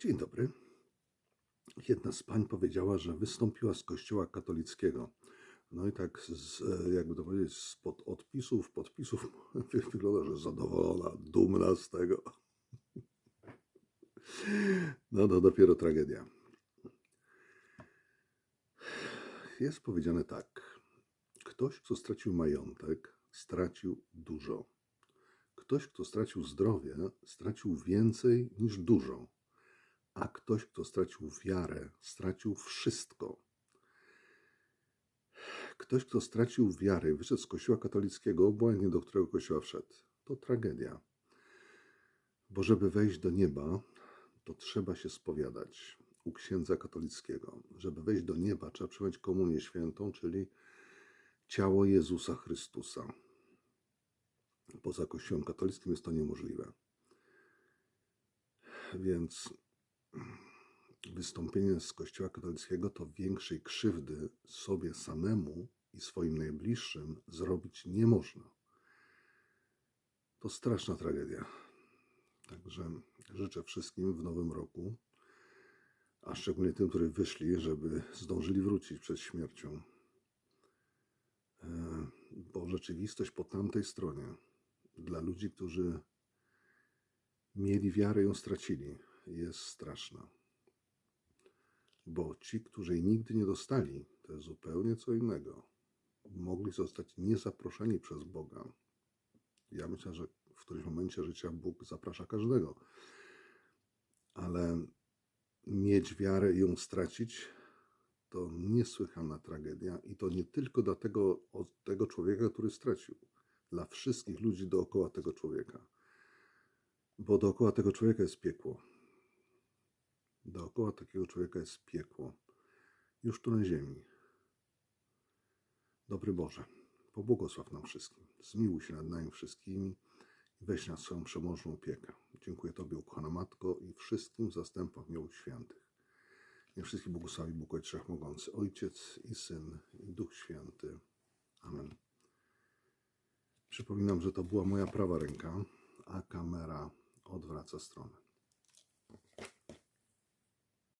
Dzień dobry. Jedna z pań powiedziała, że wystąpiła z kościoła katolickiego. No i tak, z, jakby to powiedzieć, spod odpisów, podpisów wygląda, że zadowolona, dumna z tego. No to dopiero tragedia. Jest powiedziane tak. Ktoś, kto stracił majątek, stracił dużo. Ktoś, kto stracił zdrowie, stracił więcej niż dużo. A ktoś, kto stracił wiarę, stracił wszystko. Ktoś, kto stracił wiarę i wyszedł z kościoła katolickiego, obojętnie do którego kościoła wszedł, to tragedia. Bo żeby wejść do nieba, to trzeba się spowiadać u księdza katolickiego. Żeby wejść do nieba, trzeba przyjąć komunię świętą, czyli ciało Jezusa Chrystusa. Poza kościołem katolickim jest to niemożliwe. Więc wystąpienie z kościoła katolickiego to większej krzywdy sobie samemu i swoim najbliższym zrobić nie można. To straszna tragedia. Także życzę wszystkim w nowym roku, a szczególnie tym, którzy wyszli, żeby zdążyli wrócić przed śmiercią. E, Bo rzeczywistość po tamtej stronie, dla ludzi, którzy mieli wiarę ją stracili, jest straszna. Bo ci, którzy jej nigdy nie dostali, to jest zupełnie co innego. Mogli zostać niezaproszeni przez Boga. Ja myślę, że w którymś momencie życia Bóg zaprasza każdego. Ale mieć wiarę i ją stracić, to niesłychana tragedia. I to nie tylko dla tego, od tego człowieka, który stracił. Dla wszystkich ludzi dookoła tego człowieka. Bo dookoła tego człowieka jest piekło. Dookoła takiego człowieka jest piekło. Już tu na ziemi. Dobry Boże, pobłogosław nam wszystkim. Zmiłuj się nad nami wszystkimi i weź nas swoją przemożną opiekę. Dziękuję Tobie, ukochana Matko, i wszystkim zastępom miłych świętych. Niech wszystkich błogosławi Bóg Ojciec Wszechmogący, Ojciec i Syn i Duch Święty. Amen. Przypominam, że to była moja prawa ręka, a kamera odwraca stronę.